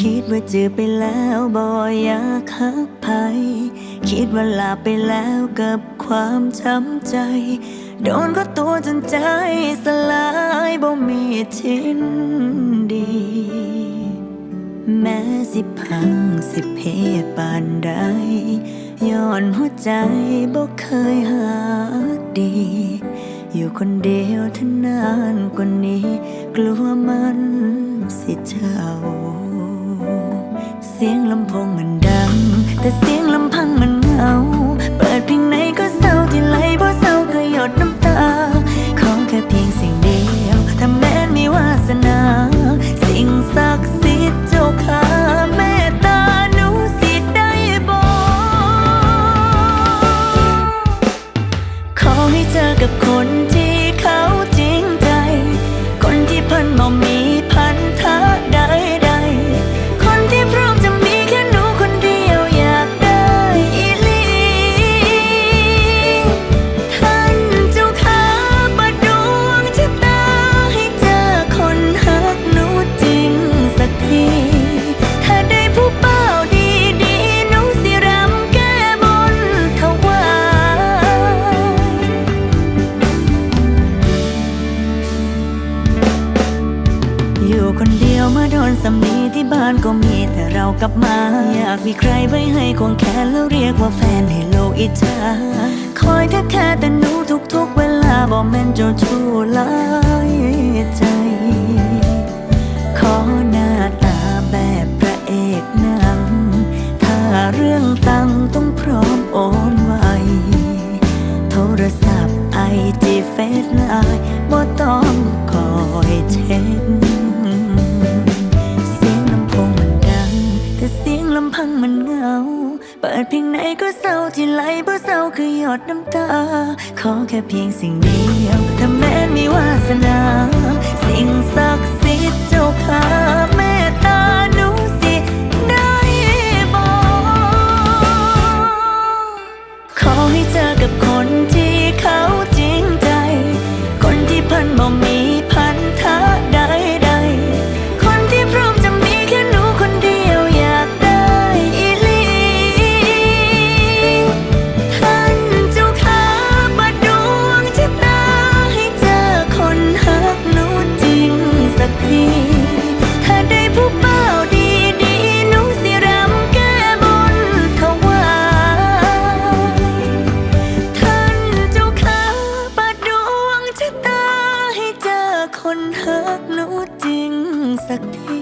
คิดว่าจือไปแล้วบ่อยากหักไผคิดว่าลาไปแล้วกับความช้ำใจ โดนก็ตัวจนใจสลายบ่มีชิ้นดี แม้สิพังสิเพปานใดย้อนหัวใจบ่เคยหาดี อยู่คนเดียวท่านานกว่านี้ กลัวมันสิเจ้า เสียงลำโพงมันดัง แต่เสียงลำพังมันเหงา อยู่คนเดียวเมื่อโดนสำนีที่บ้านก็มีแต่เรากลับมา อยากมีใครไว้ให้ควงแขนแล้วเรียกว่าแฟนให้โลกอิจฉาคอยแค่แค่แต่หนูทุกๆเวลาบอกแม่นเจ้าชู้ลายใจ ขอหน้าตาแบบพระเอกหนัง ถ้าเรื่องตังต้องพร้อมโอนไวโทรศัพท์ไอจีเฟซไลน์ำพังมันเหงา เปิดเพลงไหนก็เศร้าที่ไหลเพราะเศร้าคือหยดน้ำตา ขอแค่เพียงสิ่งเดียว ถ้าแม้นมีวาสนา สิ่งศักดิ์สิทธิ์ สักที